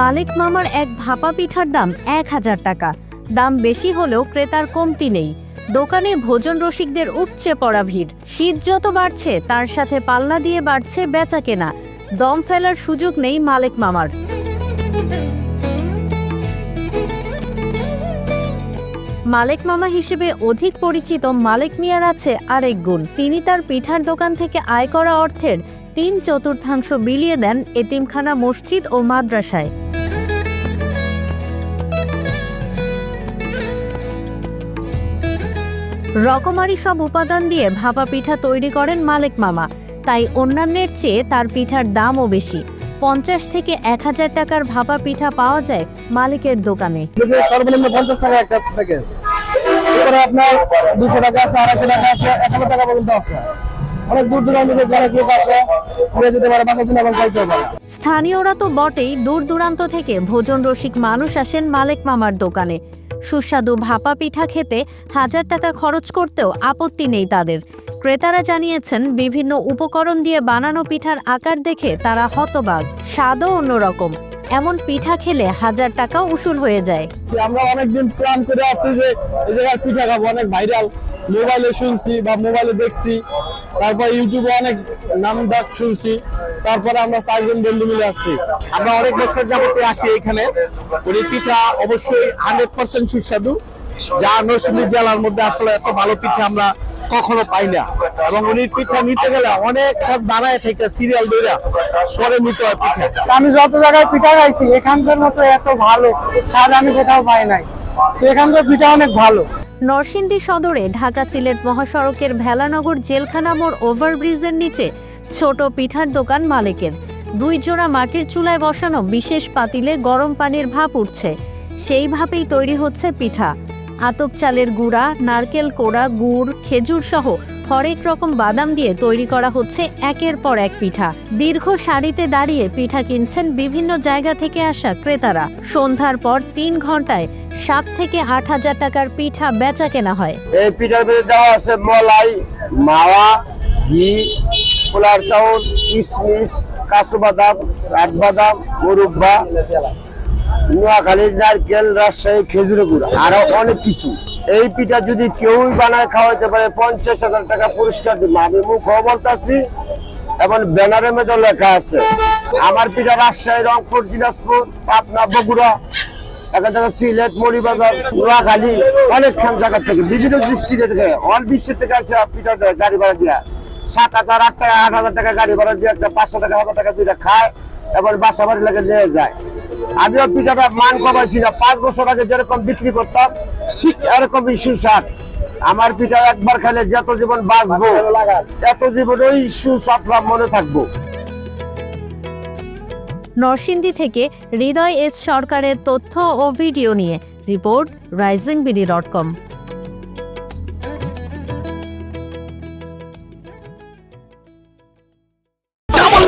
মালিক মামার এক ভাপা পিঠার দাম এক হাজার টাকা। দাম বেশি হলেও ক্রেতার কমতি নেই। দোকানে ভোজন রসিকদের উপচে পড়া ভিড়। শীত যত বাড়ছে, তার সাথে পাল্লা দিয়ে বাড়ছে বেচা কেনা। দম ফেলার সুযোগ নেই মালিক মামার। মালিক মামা হিসেবে অধিক পরিচিত মালিক মিয়ার আছে আরেক গুণ। তিনি তার পিঠার দোকান থেকে আয় করা অর্থের তিন চতুর্থাংশ বিলিয়ে দেন এতিমখানা মসজিদ ও মাদ্রাসায়। রকমারি সব উপাদান দিয়ে ভাপা পিঠা তৈরি করেন মালিক মামা। তাই অন্যান্যের চেয়ে তার পিঠার দামও বেশি। পঞ্চাশ থেকে এক হাজার টাকার ভাপা পিঠা পাওয়া যায় মালিকের দোকানে। সর্বনিম্ন পঞ্চাশ টাকা একটা প্যাকেজ এরপরে আপনার দুশো টাকা আছে আড়াইশো টাকা আছে এক হাজার টাকা পর্যন্ত আছে। অনেক দূর দূরান্ত থেকে অনেক লোক আসে ঘুরে যেতে পারে বাসার জন্য এবং চাইতে পারে স্থানীয়রা তো বটেই দূর দূরান্ত থেকে ভোজন রসিক মানুষ আসেন মালিক মামার দোকানে। সুস্বাদু ভাপা পিঠা খেতে হাজার টাকা খরচ করতেও আপত্তি নেই তাদের। ক্রেতারা জানিয়েছেন, বিভিন্ন উপকরণ দিয়ে বানানো পিঠার আকার দেখে তারা হতবাক। স্বাদও অন্যরকম। এমন পিঠা খেলে হাজার টাকা উসুল হয়ে যায়। আমরা অনেকদিন প্ল্যান করে আসছি যে এই জায়গায় পিঠা খাব, অনেক ভাইরাল মোবাইলে শুনছি বা মোবাইলে দেখছি। তারপর ইউটিউবে অনেক নাম ডাক শুনছি। তারপরে আমরা চারজন বন্ধু মিলে আসছি। আমরা অনেক বছর যাবতীয় আসি এখানে। উনি পিঠা অবশ্যই হান্ড্রেড পার্সেন্ট সুস্বাদু। যা নরসিংদী জেলার মধ্যে আসলে এত ভালো পিঠা আমরা কখনো পাই না। এবং উনি পিঠা নিতে গেলে অনেক সব দাঁড়ায় থেকে সিরিয়াল দইরা পরে নিতে হয় পিঠা। আমি যত জায়গায় পিঠা খাইছি, এখানকার মতো এত ভালো স্বাদ আমি কোথাও পাই নাই। তো এখানকার পিঠা অনেক ভালো। নরসিংদী সদরে ঢাকা সিলেট মহাসড়কের ভেলানগর জেলখানা মোড় ওভারব্রিজের নিচে ছোট পিঠার দোকান মালিকের। দুই জোড়া মাটির চুলায় বসানো বিশেষ পাতিলে গরম পানির ভাপ উঠছে। সেই ভাবেই তৈরি হচ্ছে পিঠা। আতপ চালের গুঁড়া, নারকেল কোড়া, গুড়, খেজুর সহ হরেক রকম বাদাম দিয়ে তৈরি করা হচ্ছে একের পর এক পিঠা। দীর্ঘ সারিতে দাঁড়িয়ে পিঠা কিনছেন বিভিন্ন জায়গা থেকে আসা ক্রেতারা। সন্ধ্যার পর তিন ঘন্টায় সাত থেকে আট হাজার টাকার পিঠা বেচা কেনা হয়। এই পিঠার ভিতরে দেওয়া আছে মলাই, মাওয়া, ঘি, পোলার চাউল, কিশমিশ কাজু বাদাম কাঠবাদাম মুরব্বা নোয়াখালীর নারকেল, রাজশাহী, খেজুরের গুড়, আরও অনেক কিছু। এই পিঠা যদি কেউই বানায় খাওয়াইতে পারে, পঞ্চাশ হাজার টাকা পুরস্কার দিব। আমি মুখ বলতেছি, এবং ব্যানারের মধ্যে লেখা আছে, আমার পিঠা রাজশাহী, রংপুর, দিনাজপুর, পাবনা, বগুড়া এখান থেকে সিলেট মরিবাজার নোয়াখালী অনেক খান জায়গা থেকে বিভিন্ন থেকে অল বিশ্বের থেকে আসে পিঠা গাড়ি ভাড়া দিয়া। সাত হাজার আট টাকা আট হাজার টাকা গাড়ি ভাড়া দিয়ে একটা পাঁচশো টাকা হাজার টাকা দুইটা খায় এবং বাসা বাড়ি লাগে নিয়ে যায়। আমিও পিঠাটা মান কমাইছি না পাঁচ বছর আগে যেরকম বিক্রি করতাম ঠিক এরকমই সুস্বাদ আমার পিঠা একবার খেলে যত জীবন বাঁচবো এত জীবন ওই সুস্বাদ মনে থাকব। নরসিংদী থেকে হৃদয় এস সরকারের তথ্য ও ভিডিও নিয়ে report Rising BD dot com.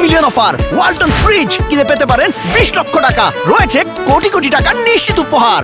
Million offer, Walton fridge কিনে পেতে পারেন বিশ লক্ষ টাকা। রয়েছে কোটি কোটি টাকার নিশ্চিত উপহার।